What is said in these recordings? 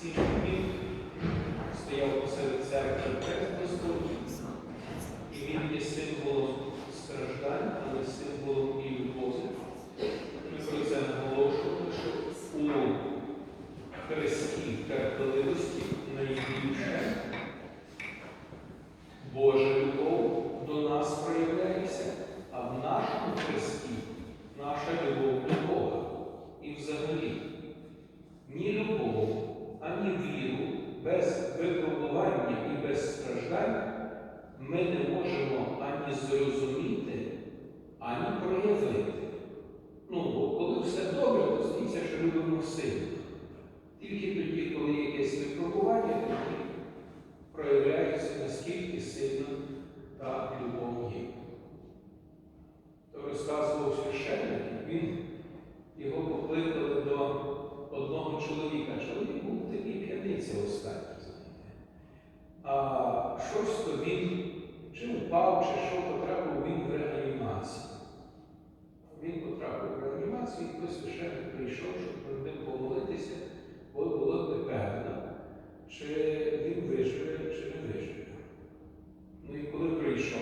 сім днів стояв посеред церкви Христу, і він є символом страждань, але символом і любові. Ми про це наголошували, що у Христі терпеливості найбільше Божа любов до нас проявляється, а в нашому хресті наша любов до Бога. І взагалі ні любов, ані віру без випробування і без страждань ми не можемо ані зрозуміти, ані проявити. Ну, бо коли все добре, то здається, що любимо сильно. Тільки тоді, коли якесь випробування, тоді проявляється, наскільки сильна та любов є. То розказував священник, він його покликали до одного чоловіка. Чоловік був такий п'яниця останній, знаєте. А щось то він чи впав, чи що потрапив він в реанімацію. Він потрапив в реанімацію, і той священник прийшов, щоб над ним помолитися, бо було непевно, чи він виживе, чи не виживе. Ну і коли прийшов,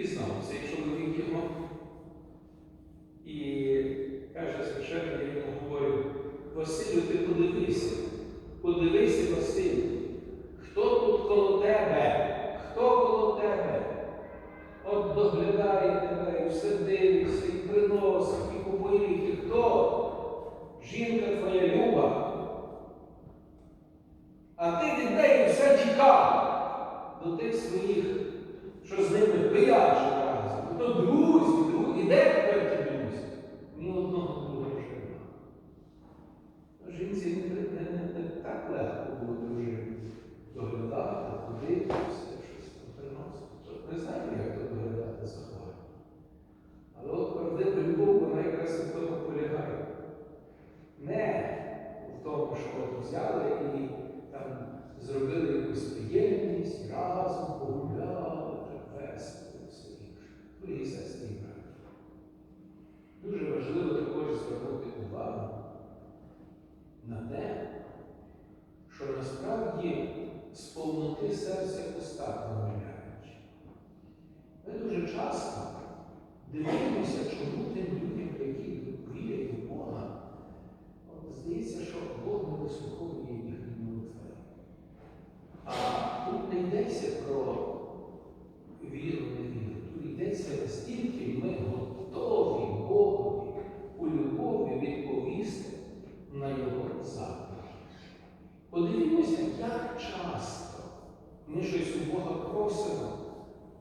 впізнав цей чоловік його і каже священник, я йому говорю, Василю, ти подивися, подивися, Василю, хто тут коло тебе? Хто коло тебе? От доглядає тебе, і все дивиться, і приносить, і купує, і хто? Жінка твоя люба. А ти від чекав до тих своїх, що з ними пияче разом. То друзі, і де тепер ті друзі? Ні одного другого жива. Жінці не, так легко було дружити. Доглядати, ходити, все щось там приносити. Не знаю, як то доглядати за хворим. Але от правдива любов, вона якраз в тому полягає. Не в тому, що от взяли і там зробили разом погуляли, так весело, все інше. Дорогі сестри і брати. Дуже важливо також звернути увагу на те, що насправді з повноти серця уста промовляючи. Ми дуже часто дивимося, чому тим людям, які вірять у Бога, от здається, що Бог не вислуховує їхні молитви. А тут не йдеться про віру, не віру. Тут йдеться настільки ми готові Богові у любові відповісти на Його заклик. Подивімося, як часто ми щось у Бога просимо,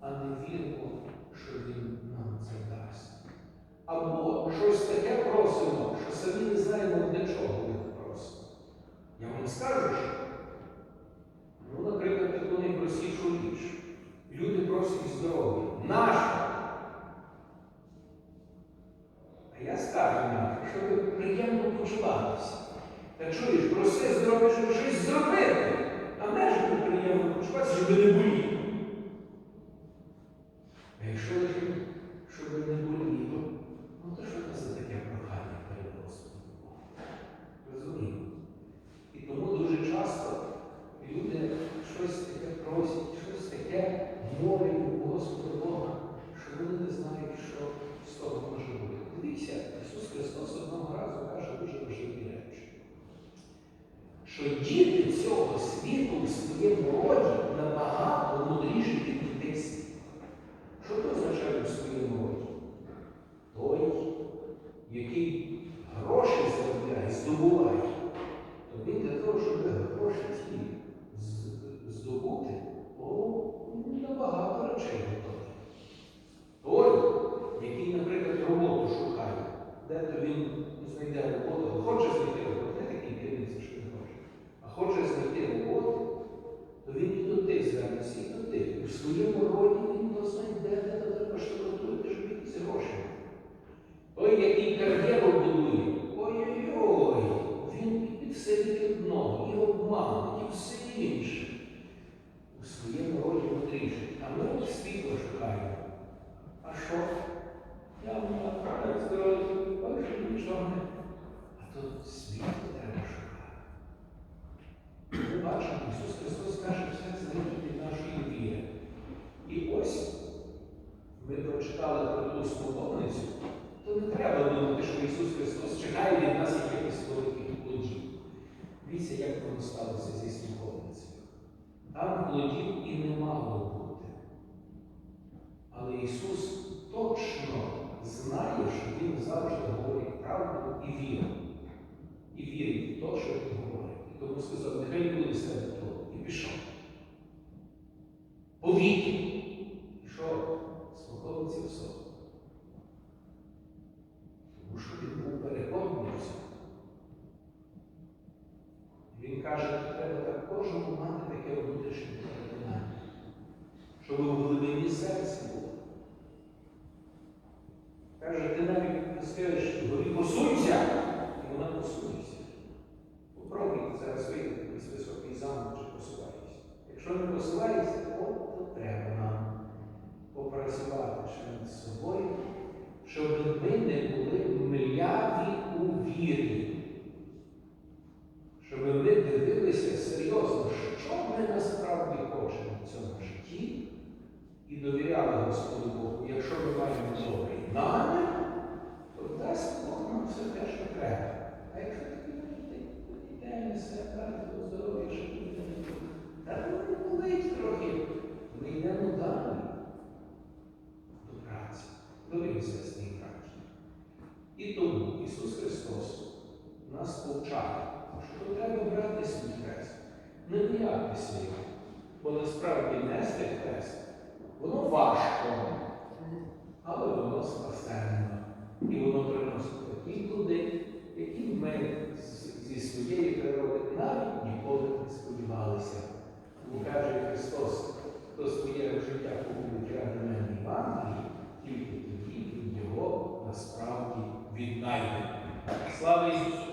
а не віримо, що Він нам це дасть. Або щось таке просимо, що самі не знаємо, для чого ми просимо. Я вам скажу, що, ну, наприклад, таку найпростішу річ. Люди просять здоров'я. Наше. А я скажу нашу, щоб приємно почуватися. Та чуєш, проси здоров'я, щоб щось зробити. А не тобі приємно почуватися, щоб не боліло. А якщо лише, щоб не боліло, ну то що це за таке прохання перед Господом Богом? Розуміємо? І тому дуже часто люди щось таке просять, щось молять Господа Бога, що вони не знають, що з того може бути. Дивіться, Ісус Христос одного разу каже дуже важливі речі. Що діти цього світу в своєму роді своєму роді він досить дехто також приготує, щоб з гроші. Ой, який кар'єру будує, ой-ой-ой, він і все від одного, і обмануть, і все інше. Ту смоковницю, то не треба думати, що Ісус Христос чекає від нас якихось великих плодів. Дивіться, як воно сталося зі смоковницею. Там плодів і не мало бути. Але Ісус точно знає, що Він завжди говорить правду і віру. І вірить в те, що Він говорить. І тому сказав, нехай буде себе того. І пішов. Повіки. Пішов. Смоковниці в сон. Тому що він був переконаний в цьому. Він каже, що треба так кожному мати таке внутрішнє переконання, щоб в глибині серця було. Каже, ти навіть скажеш, горі посунься, і вона посунеться. Попробуй зараз вийти з високий замок чи посуваєшся. Якщо не посуваєшся, то, то треба нам попрацювати ще над собою, щоб ми не були мляві у вірі. Щоб ми дивилися серйозно, що ми насправді хочемо в цьому житті і довіряли Господу Богу. Якщо ми маємо добрий намір, то дасть Бог нам все те, що треба. А якщо такі йдемо все далі до здоров'я, що буде не буде. Та ну не болить трохи. Ми йдемо далі до праці, до сестри праці. І тому Ісус Христос повчає, що треба брати свій хрест, не боятися його. Бо насправді нести хрест, воно важко, але воно спасенно. І воно приносить такі плоди, які ми зі своєї природи навіть ніколи не сподівалися. Бо каже Христос, хто своє життя погубить ради мене Євангелії, тільки тоді він його насправді віднайде. Слава Ісусу